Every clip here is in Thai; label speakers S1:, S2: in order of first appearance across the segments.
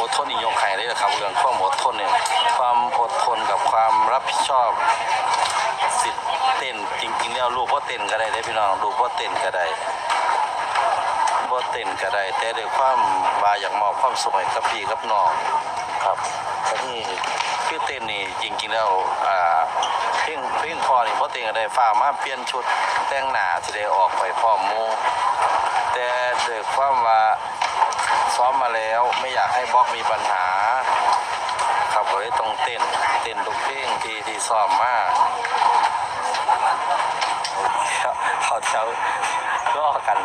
S1: อดทนี่ยกไข่เลยนะครับเรื่องความอดทนเนี่ยความอดทนกับความรับผิดชอบสิทธิ์เต้นจริงๆแล้วลูกพ่เต้นก็ได้เด้พี่น้องลูกพ่เต้นก็ได้พ่เต้นก็ได้แต่ด้วยความว่าอยากมอบความสุขให้กับพี่กับน้องครับก็นี่คือเต้นนี่จริงๆแล้วอ่าเพลงเพลงพอนี่พ่เต้นก็ได้ฝามาเปลี่ยนชุดแต่งหน้าสิได้ออกไปพร้อมมูแต่ด้วยความว่า ซ้อมมาแล้ว ไม่อยากให้บล็อกมีปัญหา ครับเลยต้องเต้น เต้นทุกเพลงที่ที่ซ้อมมาเขาเจ้าก็กัน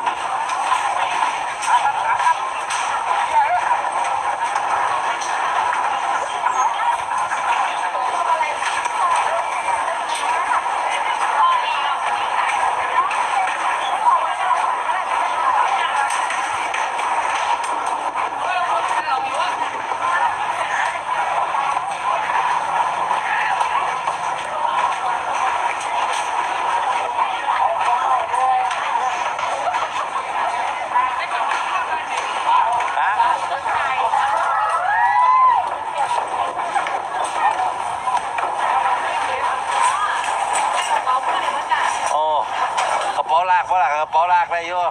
S1: ป๋าลากเพราะหลักกระเป๋าลากได้อยู่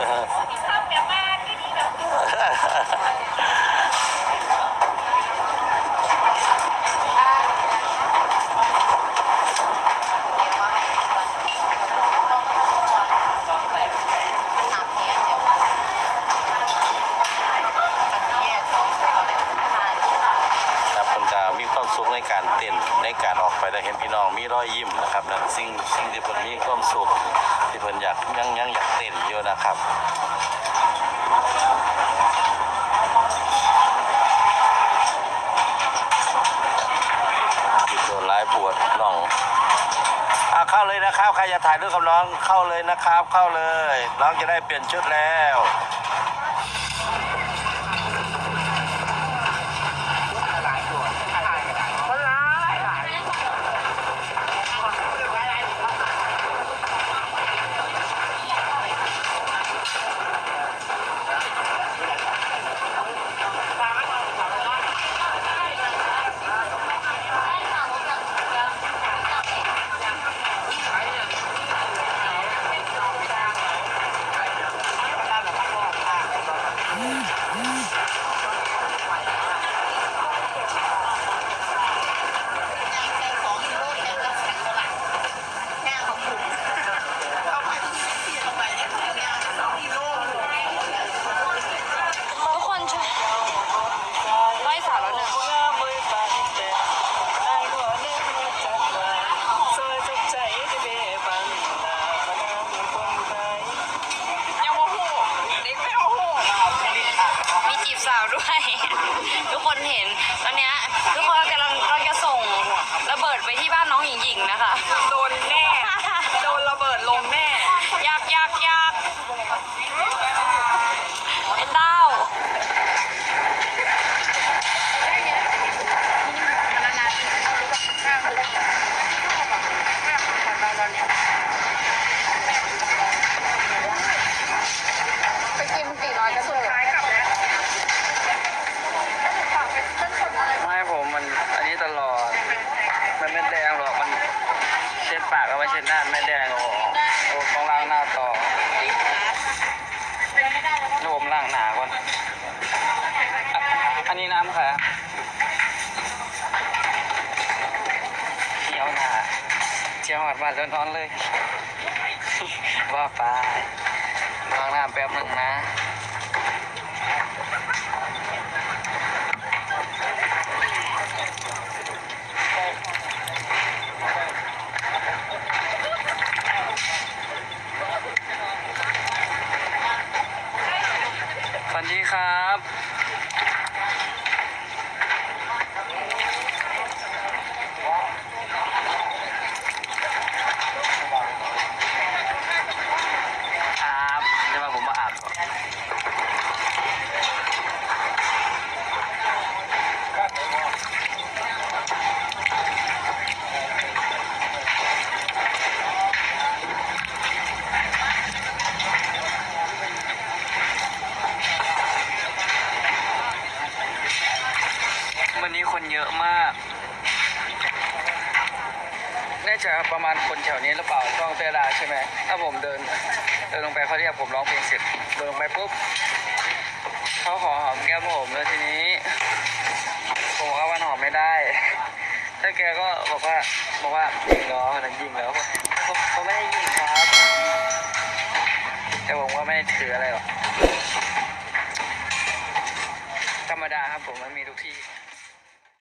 S1: เออ ความสุขในการเต้นในการออกไปได้เห็นพี่น้องมีรอยยิ้มนะครับนั่นสิ่งสิ่งที่เพิ่นมีความสุขที่เพิ่นอยากยังยังอยากเต้นอยู่นะครับโดนร้ายปวดน้องอะเข้าเลยนะครับใครจะถ่ายรูปกับน้องเข้าเลยนะครับ เข้าเลย น้องจะได้เปลี่ยนชุดแล้ว
S2: เที่ย
S3: วหอดบ้านแล้วนอนเลย ว่าไปล้างหน้าแป๊บหนึ่งนะสวัสดีครับ วันนี้คนเยอะมาก น่าจะประมาณคนแถวนี้หรือเปล่าต้องเวลาใช่ไหมถ้าผมเดินเดินลงไปเขาเรียกผมร้องเพลงเสร็จเดินลงไปปุ๊บเขาขอหอมแก้มผมแล้วทีนี้ ผมก็วันหอมไม่ได้ถ้าแกก็บอกว่าบอกว่ายิงเหรอนั้นยิงแล้วผมผมไม่ได้ยิงครับ แต่ผมก็ไม่ได้ถืออะไรหรอกธรรมดาครับผมมันมีทุกที่